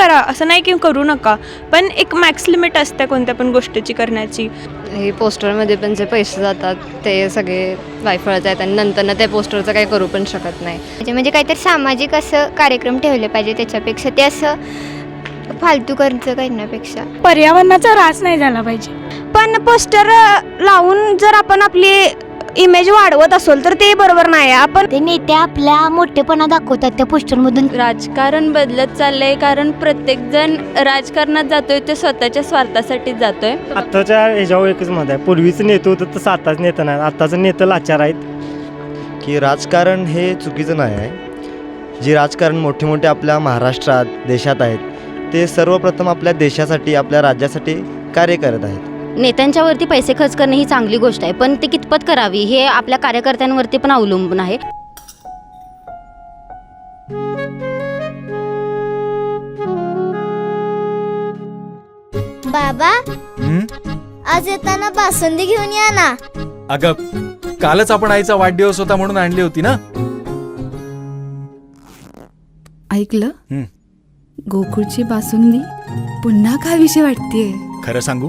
करा असं नाही की करू नका पण एक मॅक्स लिमिट असते कोणत्या पण गोष्टीची करण्याची. हे पोस्टरमध्ये पण जे पैसे जातात ते सगळे वायफळत आहेत आणि नंतर ते पोस्टरचं काही करू पण शकत नाही. म्हणजे म्हणजे काहीतरी सामाजिक असं कार्यक्रम ठेवले पाहिजे त्याच्यापेक्षा ते असं फालतू खर्च करण्यापेक्षा. पर्यावरणाचा ऱ्हास नाही झाला पाहिजे. पण पोस्टर लावून जर आपण आपली इमेज वाढवत असोल तर ते बरोबर नाही. आहे आपण ते नेते आपला मोठेपणा दाखवतात त्या पोस्टरमधून राजकारण बदलत चाललंय कारण प्रत्येकजण राजकारणात जातोय ते स्वतःच्या स्वार्थासाठीच जातोय. आत्ताच्या ह्याच्यावर एकच मत आहे. पूर्वीचं नेतं होतं तसं आताच नेतं नाही. आत्ताचं नेतं लाचार आहेत. की राजकारण हे चुकीचं नाही आहे. जी राजकारण मोठे मोठे आपल्या महाराष्ट्रात देशात आहेत ते सर्वप्रथम आपल्या देशासाठी आपल्या राज्यासाठी कार्य करत आहेत. नेत्यांच्यावरती पैसे खर्च करणे ही चांगली गोष्ट आहे पण ते कितपत करावी हे आपल्या कार्यकर्त्यांवरती पण अवलंबून आहे. बाबा आज येताना बासुंदी घेऊन या ना. अगं कालच आपण आईचा वाढदिवस होता म्हणून आणली होती ना? ऐकलं? हं. गोकुळची बासुंदी पुन्हा खावीशी वाटतेय. खरं सांगू?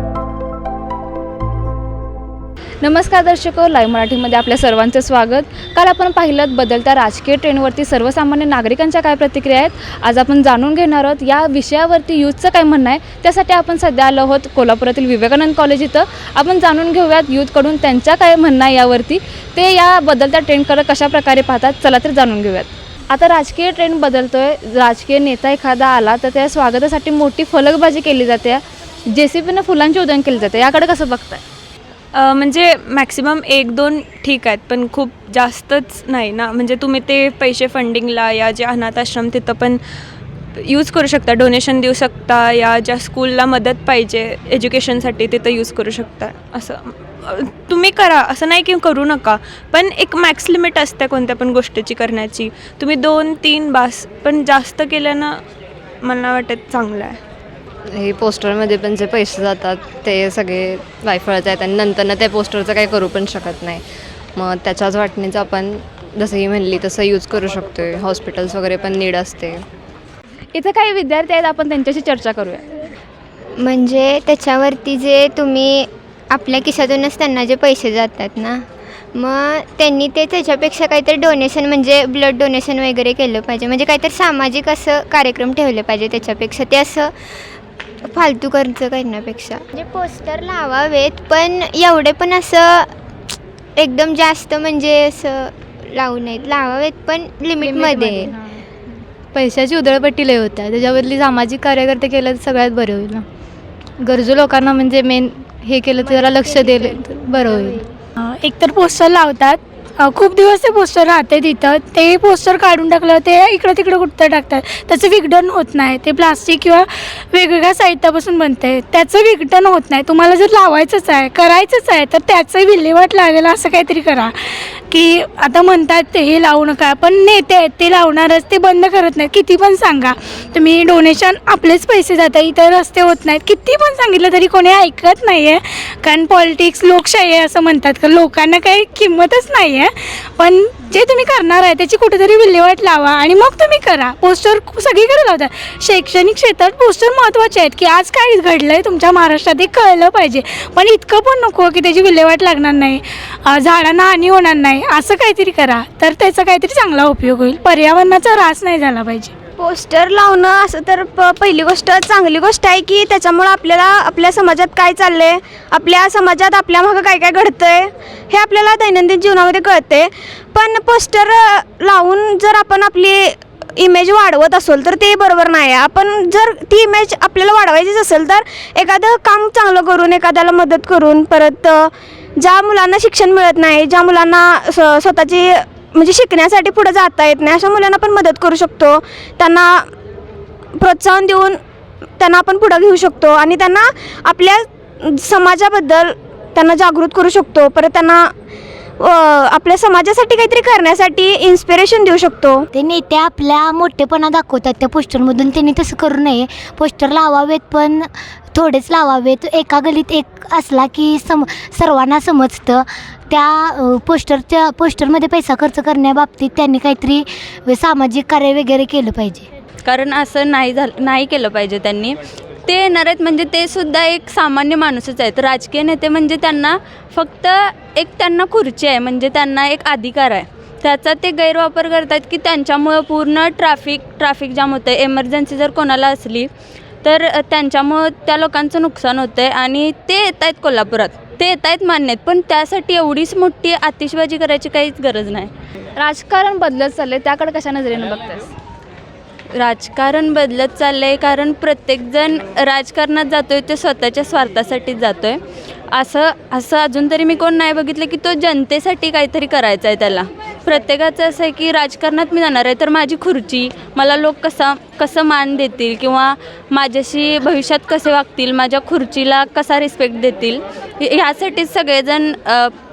नमस्कार दर्शक लाईव्ह मराठीमध्ये आपल्या सर्वांचं स्वागत. काल आपण पाहिलं बदलत्या राजकीय ट्रेंडवरती सर्वसामान्य नागरिकांच्या काय प्रतिक्रिया आहेत आज आपण जाणून घेणार आहोत या विषयावरती यूथचं काय म्हणणं आहे त्यासाठी आपण सध्या आलो आहोत कोल्हापुरातील विवेकानंद कॉलेज इथं. आपण जाणून घेऊयात यूथकडून त्यांच्या काय म्हणणं आहे यावरती. ते या बदलत्या ट्रेंडकडे कशाप्रकारे पाहतात चला तर जाणून घेऊयात. आता राजकीय ट्रेंड बदलतोय राजकीय नेता एखादा आला तर त्या स्वागतासाठी मोठी फलकबाजी केली जाते. जे सी पीनं फुलांची उदन केली जाते याकडे कसं बघताय? म्हणजे मॅक्सिमम एक दोन ठीक आहेत पण खूप जास्तच नाही ना? म्हणजे तुम्ही ते पैसे फंडिंगला या जे अनाथ आश्रम तिथं पण यूज करू शकता डोनेशन देऊ शकता या ज्या स्कूलला मदत पाहिजे एज्युकेशनसाठी तिथं यूज करू शकता असं. तुम्ही करा असं नाही की करू नका पण एक मॅक्स लिमिट असते कोणत्या पण गोष्टीची करण्याची. तुम्ही दोन तीन बास पण जास्त केल्यानं मला वाटत चांगलं आहे. हे पोस्टरमध्ये पण जे पैसे जातात ते सगळे वायफळत आहेत आणि नंतर ते पोस्टरचं काही करू पण शकत नाही. मग त्याच्याच वाटणीचं आपण जसं ही म्हणली तसं यूज करू शकतोय. हॉस्पिटल्स वगैरे पण नीड असते. इथं काही विद्यार्थी आहेत आपण त्यांच्याशी चर्चा करूया. म्हणजे त्याच्यावरती जे तुम्ही आपल्या खिशातूनच त्यांना जे पैसे जातात ना मग त्यांनी ते त्याच्यापेक्षा काहीतरी डोनेशन म्हणजे ब्लड डोनेशन वगैरे केलं पाहिजे. म्हणजे काहीतरी सामाजिक असं कार्यक्रम ठेवले पाहिजे त्याच्यापेक्षा. ते असं फालतू खर्च करण्यापेक्षा. म्हणजे पोस्टर लावावेत पण एवढे पण असं एकदम जास्त म्हणजे असं लावू नयेत. लावावेत पण लिमिटमध्ये पैशाची उधळपट्टी लय होत्या. त्याच्याबदली सामाजिक कार्यकर्ते केलं तर सगळ्यात बरं होईल ना. गरजू लोकांना म्हणजे मेन हे केलं तर जरा लक्ष दिलं तर बरं होईल. एकतर पोस्टर लावतात खूप दिवस ते पोस्टर राहते तिथं. ते पोस्टर काढून टाकलं ते इकडं तिकडं कुठं टाकतात. त्याचं विघटन होत नाही. ते प्लास्टिक किंवा वेगवेगळ्या साहित्यापासून बनते. त्याचं विघटन होत नाही. तुम्हाला जर लावायचंच आहे करायचंच आहे तर त्याचं विल्हेवाट लागेल. असं काहीतरी करा. की आता म्हणतात ते हे लावू नका. पण नेते आहेत ते लावणारच ते बंद करत नाहीत. किती पण सांगा. तुम्ही डोनेशन आपलेच पैसे जातात. इतर रस्ते होत नाहीत. किती पण सांगितलं तरी कोणी ऐकत नाही आहे कारण पॉलिटिक्स लोकशाही आहे असं म्हणतात. का लोकांना काही किंमतच नाही आहे पण जे तुम्ही करणार आहे त्याची कुठेतरी विल्हेवाट लावा आणि मग तुम्ही करा. पोस्टर सगळीकडे लावतात शैक्षणिक क्षेत्रात पोस्टर महत्त्वाचे आहेत की आज काय घडलं आहे तुमच्या महाराष्ट्रात हे कळलं पाहिजे. पण इतकं पण नको की त्याची विल्हेवाट लागणार नाही. झाडांना हानी होणार नाही. असं काहीतरी करा. तर त्याचा काहीतरी चांगला उपयोग होईल. पर्यावरणाचा ऱ्हास नाही झाला पाहिजे. पोस्टर लावणं असं तर प पहिली गोष्ट चांगली गोष्ट आहे की त्याच्यामुळं आपल्याला आपल्या समाजात काय चाललं आहे आपल्या समाजात आपल्या मागं काय काय घडतं आहे हे आपल्याला दैनंदिन जीवनामध्ये कळते पण पोस्टर लावून जर आपण आपली इमेज वाढवत असेल तर ते बरोबर नाही. आहे आपण जर ती इमेज आपल्याला वाढवायचीच असेल तर एखादं काम चांगलं करून एखाद्याला मदत करून परत ज्या मुलांना शिक्षण मिळत नाही ज्या मुलांना स्व स्वतःची म्हणजे शिकण्यासाठी पुढे जाता येत नाही. अशा मुलांना पण मदत करू शकतो. त्यांना प्रोत्साहन देऊन त्यांना आपण पुढं घेऊ शकतो. आणि त्यांना आपल्या समाजाबद्दल त्यांना जागृत करू शकतो. परत त्यांना आपल्या समाजासाठी काहीतरी करण्यासाठी इन्स्पिरेशन देऊ शकतो. ते नेते आपला मोठेपणा दाखवतात. त्या पोस्टरमधून त्यांनी तसं करू नये. पोस्टर लावावेत पण थोडेच लावावेत. एका गलीत एक असला की सम सर्वांना समजतं. त्या पोस्टरच्या पोस्टरमध्ये पैसा खर्च करण्याबाबतीत त्यांनी काहीतरी सामाजिक कार्य वगैरे केलं पाहिजे. कारण असं नाही झालं नाही केलं पाहिजे त्यांनी. ते येणार आहेत. म्हणजे ते सुद्धा एक सामान्य माणूसच आहेत. राजकीय नेते म्हणजे त्यांना फक्त एक त्यांना खुर्ची आहे. म्हणजे त्यांना एक अधिकार आहे. त्याचा ते गैरवापर करतात की त्यांच्यामुळं पूर्ण ट्रॅफिक ट्रॅफिक जाम होतं आहे एमर्जन्सी जर कोणाला असली तर त्यांच्यामुळं त्या लोकांचं नुकसान होतं आहे आणि ते येत आहेत कोल्हापुरात. ते येत आहेत मान्य आहेत. पण त्यासाठी एवढीच मोठी आतिषबाजी करायची काहीच गरज नाही. राजकारण बदलत चाललं आहे त्याकडे कशा नजरेनं बघतात राजकारण बदलत चाललं आहे कारण प्रत्येकजण राजकारणात जातो आहे ते स्वतःच्या स्वार्थासाठीच जातो आहे असं असं अजून तरी मी कोण नाही बघितलं की तो जनतेसाठी काहीतरी करायचं आहे त्याला. प्रत्येकाचं असं आहे की राजकारणात मी जाणार आहे तर माझी खुर्ची मला लोक कसा कसं मान देतील किंवा माझ्याशी भविष्यात कसे वागतील माझ्या खुर्चीला कसा रिस्पेक्ट देतील ह्यासाठीच सगळेजण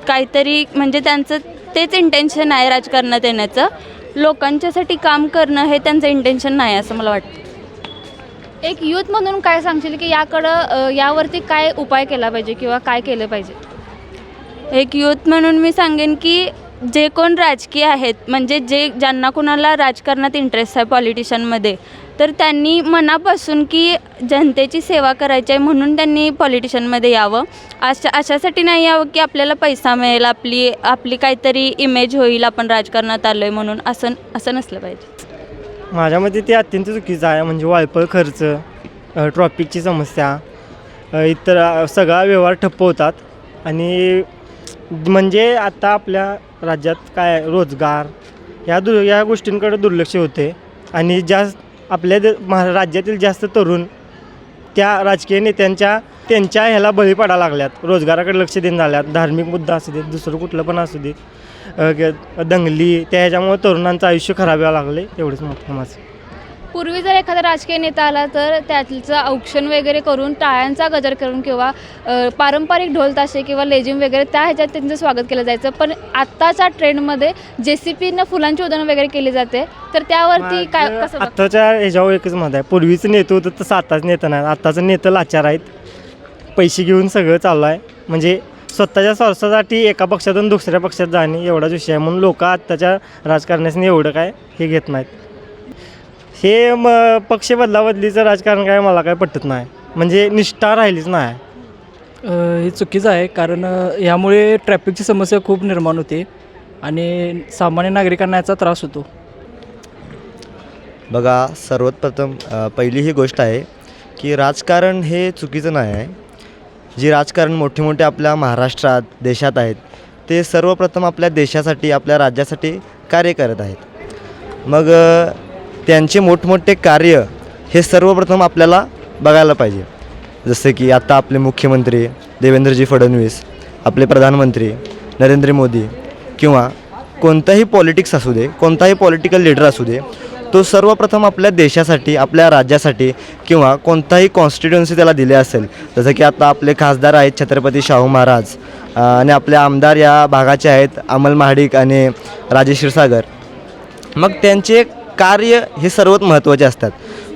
काहीतरी म्हणजे त्यांचं तेच इंटेन्शन आहे राजकारणात येण्याचं. लोकांच्यासाठी काम करणं हे त्यांचं इंटेन्शन नाही असं मला वाटतं. एक यूथ म्हणून काय सांगशील की याकडं अ, यावरती काय उपाय केला पाहिजे किंवा काय केलं पाहिजे? एक यूथ म्हणून मी सांगेन की जे कोण राजकीय आहेत म्हणजे जे ज्यांना कुणाला राजकारणात इंटरेस्ट आहे पॉलिटिशियनमध्ये तर त्यांनी मनापासून की जनतेची सेवा करायची आहे म्हणून त्यांनी पॉलिटिशनमध्ये यावं. अशा अशासाठी नाही यावं की आपल्याला पैसा मिळेल आपली आपली काहीतरी इमेज होईल आपण राजकारणात आलो आहे म्हणून. असं असं नसलं पाहिजे. माझ्या मते ते अत्यंत चुकीचं आहे. म्हणजे वायफळ खर्च ट्रॉफिकची समस्या इतर सगळा व्यवहार ठप्प होतात. आणि म्हणजे आता आपल्या राज्यात काय रोजगार या दु या गोष्टींकडे दुर्लक्ष होते. आणि जास्त आपल्या द महा राज्यातील जास्त तरुण त्या राजकीय नेत्यांच्या त्यांच्या ह्याला बळी पडा लागल्यात. रोजगाराकडे लक्ष देऊन झाल्यात. धार्मिक मुद्दा असू देत दुसरं कुठलं पण असू देत. दंगली त्या ह्याच्यामुळे तरुणांचं आयुष्य खराब व्हायला लागले एवढंच मत माझं. पूर्वी जर एखादा राजकीय नेता आला तर त्याचं औक्षण वगैरे करून टाळ्यांचा गजर करून किंवा पारंपरिक ढोल ताशे किंवा लेझिम वगैरे त्या ह्याच्यात त्यांचं स्वागत केलं जायचं. पण आत्ताच्या ट्रेंडमध्ये जे सी पीनं फुलांची उधळण वगैरे केली जाते. तर त्यावरती काय कसं आत्ताच्या ह्याच्यावर एकच मत आहे. पूर्वीचं नेतं होतं तसं आताच नेतं नाही. आत्ताचं नेतं लाचार आहेत. पैसे घेऊन सगळं चालू आहे. म्हणजे स्वतःच्या स्वार्थासाठी एका पक्षातून दुसऱ्या पक्षात जाणे एवढाच विषय आहे. म्हणून लोक आत्ताच्या राजकारण्याने एवढं काय हे घेत नाहीत. हे म पक्ष बदलाबदलीचं राजकारण काय मला काय पटत नाही. म्हणजे निष्ठा राहिलीच नाही. हे चुकीचं आहे कारण अ, यामुळे ट्रॅफिकची समस्या खूप निर्माण होते आणि सामान्य नागरिकांना याचा त्रास होतो. बघा सर्वप्रथम अ, पहिली ही गोष्ट आहे की राजकारण हे चुकीचं नाही आहे. जी राजकारण मोठे मोठे आपल्या महाराष्ट्रात देशात आहेत ते सर्वप्रथम आपल्या देशासाठी आपल्या राज्यासाठी कार्य करत आहेत. मग अ, त्यांचे मोठमोठे कार्य हे सर्वप्रथम आपल्याला बघायला पाहिजे. जसे की आता आपले मुख्यमंत्री देवेंद्रजी फडणवीस आपले प्रधानमंत्री नरेंद्र मोदी किंवा कोणताही पॉलिटिक्स असू दे कोणताही पॉलिटिकल लीडर असू दे तो सर्वप्रथम आपल्या देशासाठी आपल्या राज्यासाठी किंवा कोणताही कॉन्स्टिट्युन्सी त्याला दिले असेल. जसं की आता आपले खासदार आहेत छत्रपती शाहू महाराज आणि आपले आमदार या भागाचे आहेत अमल महाडिक आणि राजेश क्षीरसागर मग त्यांचे कार्य हे सर्वात महत्त्वाचे असतात.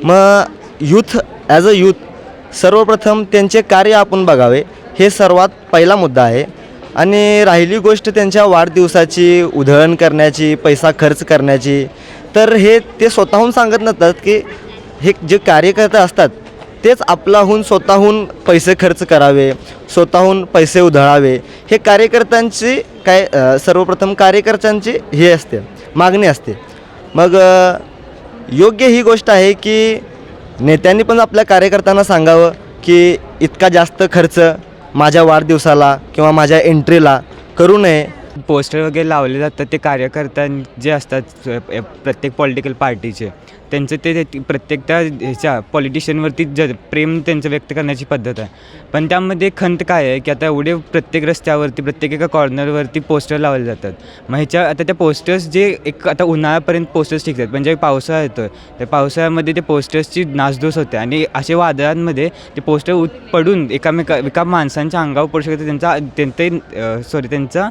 मग यूथ ॲज अ यूथ सर्वप्रथम त्यांचे कार्य आपण बघावे हे सर्वात पहिला मुद्दा आहे. आणि राहिली गोष्ट त्यांच्या वाढदिवसाची उधळण करण्याची पैसा खर्च करण्याची. तर हे ते स्वतःहून सांगत नसतात की हे जे कार्यकर्ते असतात तेच आपलाहून स्वतःहून पैसे खर्च करावे स्वतःहून पैसे उधळावे. हे कार्यकर्त्यांची काय सर्वप्रथम कार्यकर्त्यांची हे असते मागणी असते. मग योग्य ही गोष्ट आहे की नेत्यांनी पण आपल्या कार्यकर्त्यांना सांगावं की इतका जास्त खर्च माझ्या वाढदिवसाला किंवा माझ्या एंट्रीला करू नये. पोस्टर वगैरे लावले जातात ते कार्यकर्त्यां जे असतात प्रत्येक पॉलिटिकल पार्टीचे. त्यांचं ते प्रत्येक त्या ह्याच्या पॉलिटिशियनवरती ज प्रेम त्यांचं व्यक्त करण्याची पद्धत आहे. पण त्यामध्ये खंत काय आहे की आता एवढे प्रत्येक रस्त्यावरती प्रत्येक एका कॉर्नरवरती पोस्टर लावले जातात. मग ह्याच्या आता त्या पोस्टर्स जे एक आता उन्हाळ्यापर्यंत पोस्टर्स टिकतात. म्हणजे पावसाळा येतो त्या पावसाळ्यामध्ये ते पोस्टर्सची नासधूस होते आणि असे वादळांमध्ये ते पोस्टर उत पडून एकामेका एका माणसांच्या अंगावर पडू शकतात. त्यांचा त्यांचे सॉरी त्यांचा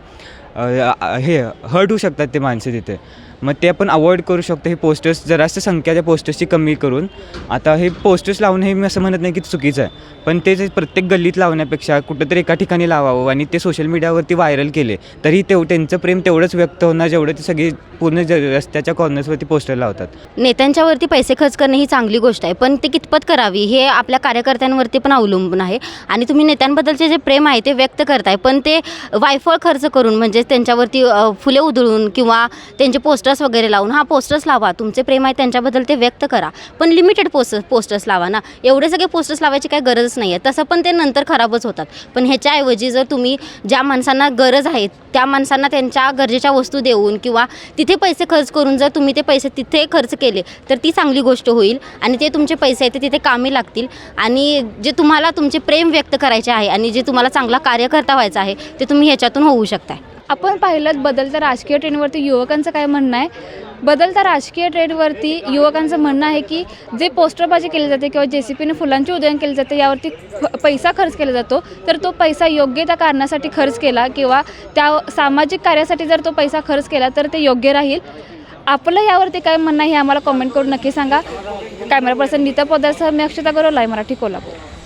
हे हर्ट होऊ शकतात ते माणसं तिथे. मग ते आपण अवॉइड करू शकतो हे पोस्टर्स जरासं संख्या त्या पोस्टर्सची कमी करून. आता हे पोस्टर्स लावणं हे मी असं म्हणत नाही की चुकीचं आहे. पण ते जे प्रत्येक गल्लीत लावण्यापेक्षा कुठंतरी एका ठिकाणी लावावं आणि ते सोशल मीडियावरती व्हायरल केले तरी तेव त्यांचं प्रेम तेवढंच व्यक्त होणार जेवढं ते सगळे पूर्ण ज रस्त्याच्या कॉर्नर्सवरती पोस्टर लावतात. नेत्यांच्यावरती पैसे खर्च करणे ही चांगली गोष्ट आहे पण ते कितपत करावी हे आपल्या कार्यकर्त्यांवरती पण अवलंबून आहे. आणि तुम्ही नेत्यांबद्दलचे जे प्रेम आहे ते व्यक्त करताय पण ते वायफळ खर्च करून म्हणजे त्यांच्यावरती फुले उधळून किंवा त्यांचे पोस्टर पोस्टर्स वगैरे लावून हा पोस्टर्स लावा. तुमचे प्रेम आहे त्यांच्याबद्दल ते व्यक्त करा. पण लिमिटेड पोस्ट पोस्टर्स लावा ना. एवढे सगळे पोस्टर्स लावायची काही गरजच नाही आहे तसं पण ते नंतर खराबच होतात. पण ह्याच्याऐवजी जर तुम्ही ज्या माणसांना गरज आहे त्या माणसांना त्यांच्या गरजेच्या वस्तू देऊन किंवा तिथे पैसे खर्च करून जर तुम्ही ते पैसे तिथे खर्च केले तर ती चांगली गोष्ट होईल आणि ते तुमचे पैसे आहेत ते तिथे कामी लागतील. आणि जे तुम्हाला तुमचे प्रेम व्यक्त करायचे आहे आणि जे तुम्हाला चांगला कार्यकर्ता व्हायचा आहे ते तुम्ही ह्याच्यातून होऊ शकताय. आपण पाहिलं बदलत्या राजकीय ट्रेंडवरती युवकांचं काय म्हणणं आहे? बदलत्या राजकीय ट्रेंडवरती युवकांचं म्हणणं आहे की जे पोस्टरबाजी केली जाते किंवा जे सी पीने फुलांची उदयन केली जाते यावरती पैसा खर्च केला जातो. तर तो पैसा योग्य त्या कारणासाठी खर्च केला किंवा त्या सामाजिक कार्यासाठी जर तो पैसा खर्च केला तर ते योग्य राहील? आपलं यावरती काय म्हणणं आहे हे आम्हाला कॉमेंट करून नक्की सांगा. कॅमेरा पर्सन नीता पदार्थ मी अक्षता गौरव लाईव्ह मराठी कोल्हापूर.